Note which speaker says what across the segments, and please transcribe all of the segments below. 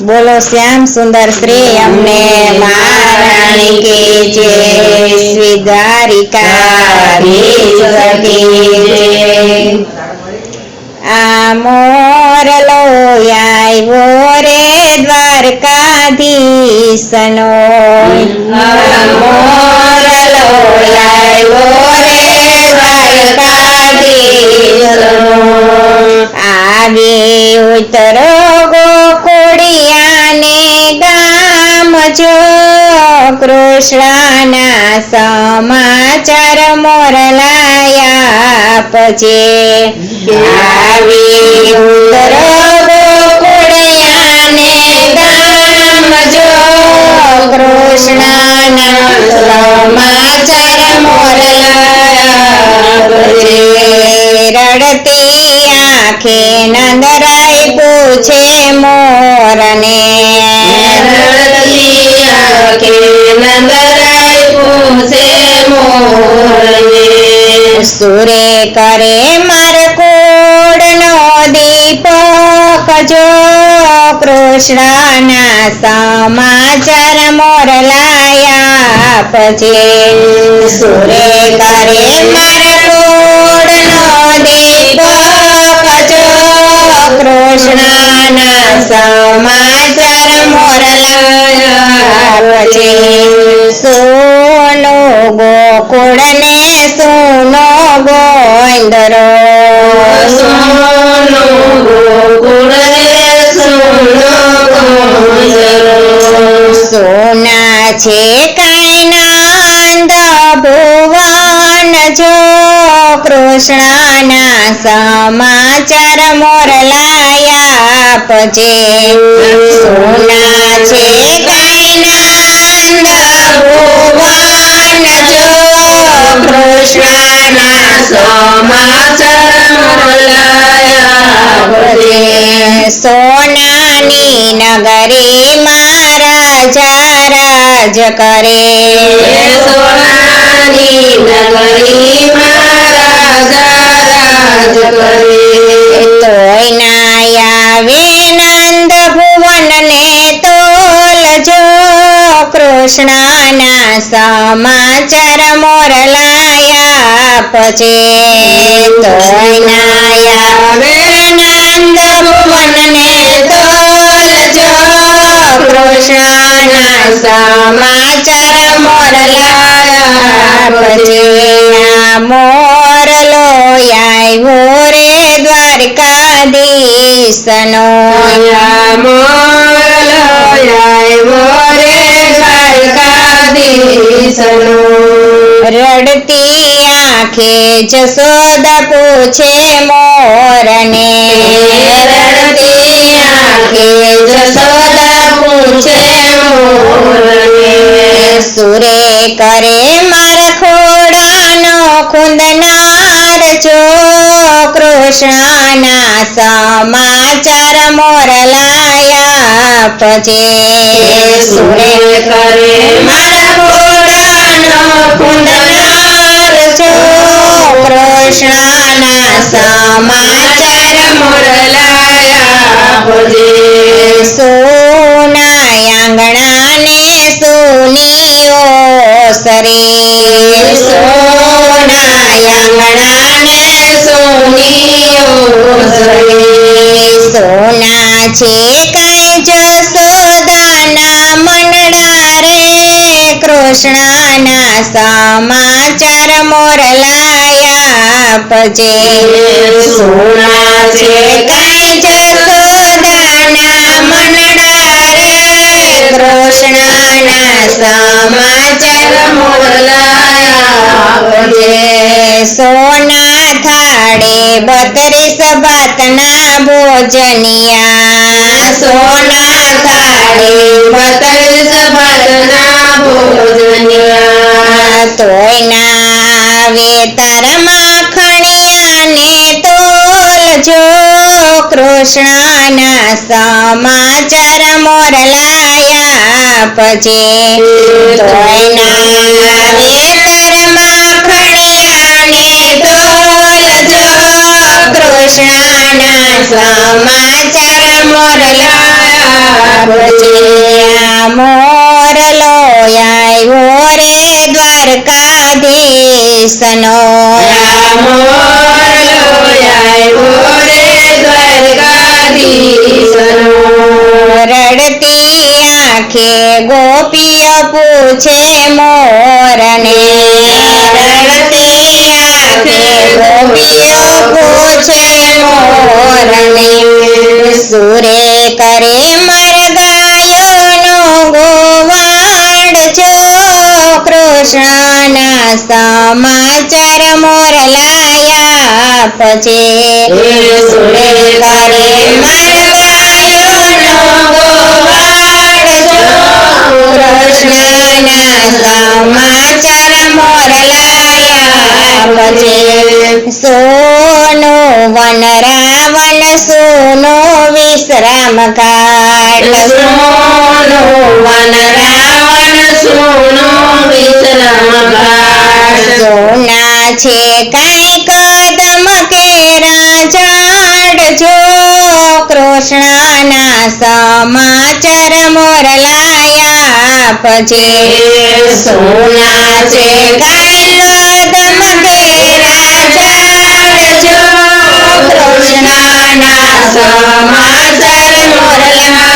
Speaker 1: બોલો, શ્યામ સુંદર શ્રી અમને મહારાણી કે જે શ્રી દ્વારિકા આ મોરલો આવ્યો રે દ્વારકાધીશનો. કૃષ્ણના સમાચાર મોરલાયા પછી આવી ઉતરો ગોકુળિયાને ગામ જો કૃષ્ણના સમાચાર મોરલાયા પછી રડતી આંખે નંદરાય પૂછે મોરને. સુરે કરે માર કોડનો દીપક જો કૃષ્ણના સમાચાર મોરલાયા પછી સુરે કરે મરકુડનો કૃષ્ણના સમાચાર મોરલાયા પછી સોનો ગોકુળને સોનો ગોંદરો સોના છે કાંઈ નંદ ભુવન જો. કૃષ્ણના સમાચાર મોરલાયા આપજે. સોના છે કાંઈ નંદ ભુવન જો કૃષ્ણના સોનાની નગરી મહારાજા રાજ કરે. તોય ના આવે નંદ ભુવન ને તોલજો કૃષ્ણના સમાચાર મોરલાયા પછી તોય ના આવે નંદ ભુવન ને તોલજો કૃષ્ણના સમાચાર મોરલાયા પછી આ દ્વારકાધીશનો રડતી આંખે જસોદા પૂછે મોરને રડતી આંખે જસોદા પૂછે મોરને સુરે કરે મારા ખોડાનો છો કૃષ્ણના સમાચાર મોરલાયા પછી સુરે કરે મારા ખોડાનો ખુંદનાર છો. કૃષ્ણના સમાચાર મોરલાયા પછી છે કઈ જસોદાના મનડા રે. કૃષ્ણના સમાચાર મોરલાયા પછી સોના છે કઈ જસોદાના મનડા રે. કૃષ્ણના સમાચાર મોરલાયા પછી સોના થાળે બત્રીસ ભાતના ભોજનિયા બત્રીસ ભાતના ભોજનિયા. તોય ના વેતર માખણિયાને તોલજો કૃષ્ણના સમાચાર મોરલાયા પછી. તોય ના વેતર માખણિયાને તોલજો કૃષ્ણના સમાચાર મોરલાયા દ્વારકાધીશનો રડતી આંખે ગોપીઓ પૂછે મોરને. રડતી આંખે ગોપીઓ પૂછે મોરને. સુરે કરે મરગાયોનો સમાચાર મોરલાયા પછી સુરે કરે સમાચાર મોરલાયા પછી સોનો વન રાવણ સોનો વિશ્રામ કાળ સોનો વન રાવણ સોનો વિશ્રામ ઘાટ સોના છે કાંઈ કદમ કેરા ઝાડ છો કૃષ્ણના સમાચાર મોરલાયા પછી સોના છે કાંઈ કદમ કેરા ઝાડ છો કૃષ્ણના સમાચાર મોરલાયા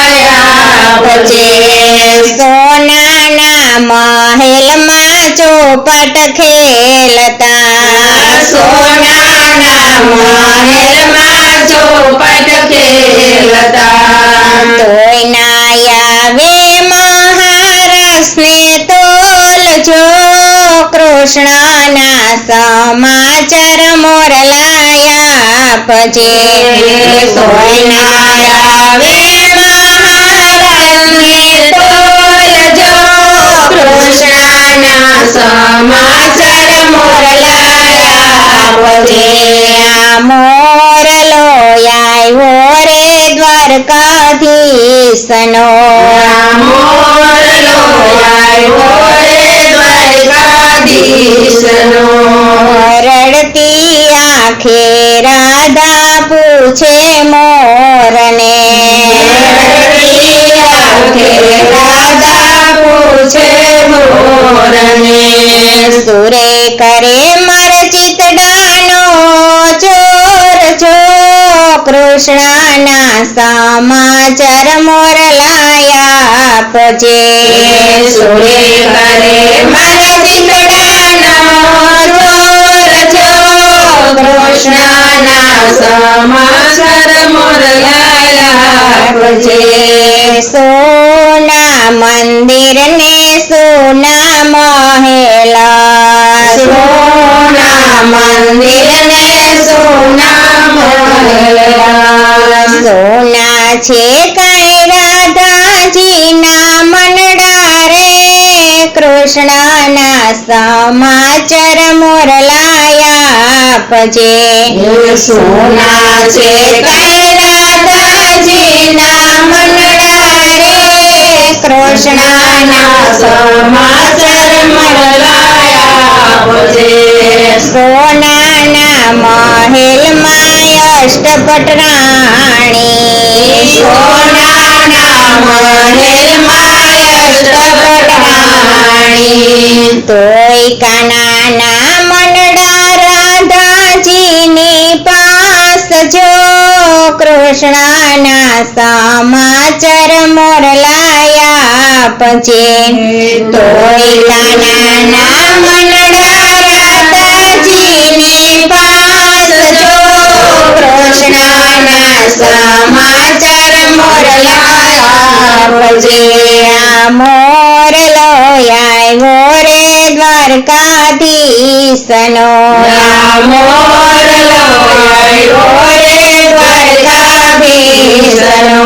Speaker 1: ચોપટ ખેલતા સોનાના મહેલમાં ચોપટ ખેલતા તોય ના આવે મહારસને તોલજો કૃષ્ણના સમાચાર મોરલાયા તોય ના આવે સમાચાર મોરલા મોરલો આવ્યો રે દ્વારકાધીશનો. મોરલો આવ્યો રે દ્વારકાધીશનો. રડતી આંખે રાધા પૂછે મોરને. કરે મર ચિતડાનો ચોર છો. કૃષ્ણના સમાચાર મોરલાયા પછી સુરે કરે મર ચિતડાનો ચોર છો. કૃષ્ણના સમાચાર મોરલાયા પછી સોના મંદિર ને સોના મહેલા છે કઈ રાધાજીના મનડા રે કૃષ્ણના સમાચાર મોરલાયા પછી સોના છે કઈ રાધાજીના મનડા રે કૃષ્ણના સમાચાર મોરલાયા પછી સોનાના મહેલમાં અષ્ટપટ રાણી સોનાના મહેલમાં અષ્ટપટ રાણી તોય કાનાના મનડા રાધાજીની પાસ જો કૃષ્ણના સમાચાર મોરલાયા પછી તોય કાનાના મનડા સમાચાર મોરલાયા આ મોરલો આવ્યો રે દ્વારકાધીશનો. મોરલો આવ્યો રે દ્વારકાધીશનો.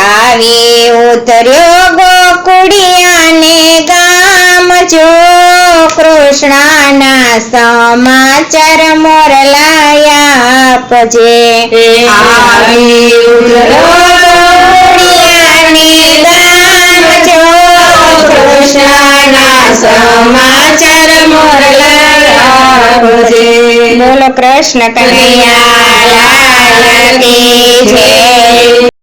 Speaker 1: આવી ઉતર્યો ગોકુડિયાને ગામ જો. કૃષ્ણના સમાચાર મોરલાયા પછી આવી ઉતર્યો ગામ જો કૃષ્ણના સમાચાર મોરલાયા પછી બોલો કૃષ્ણ કનૈયા લાલ કી જય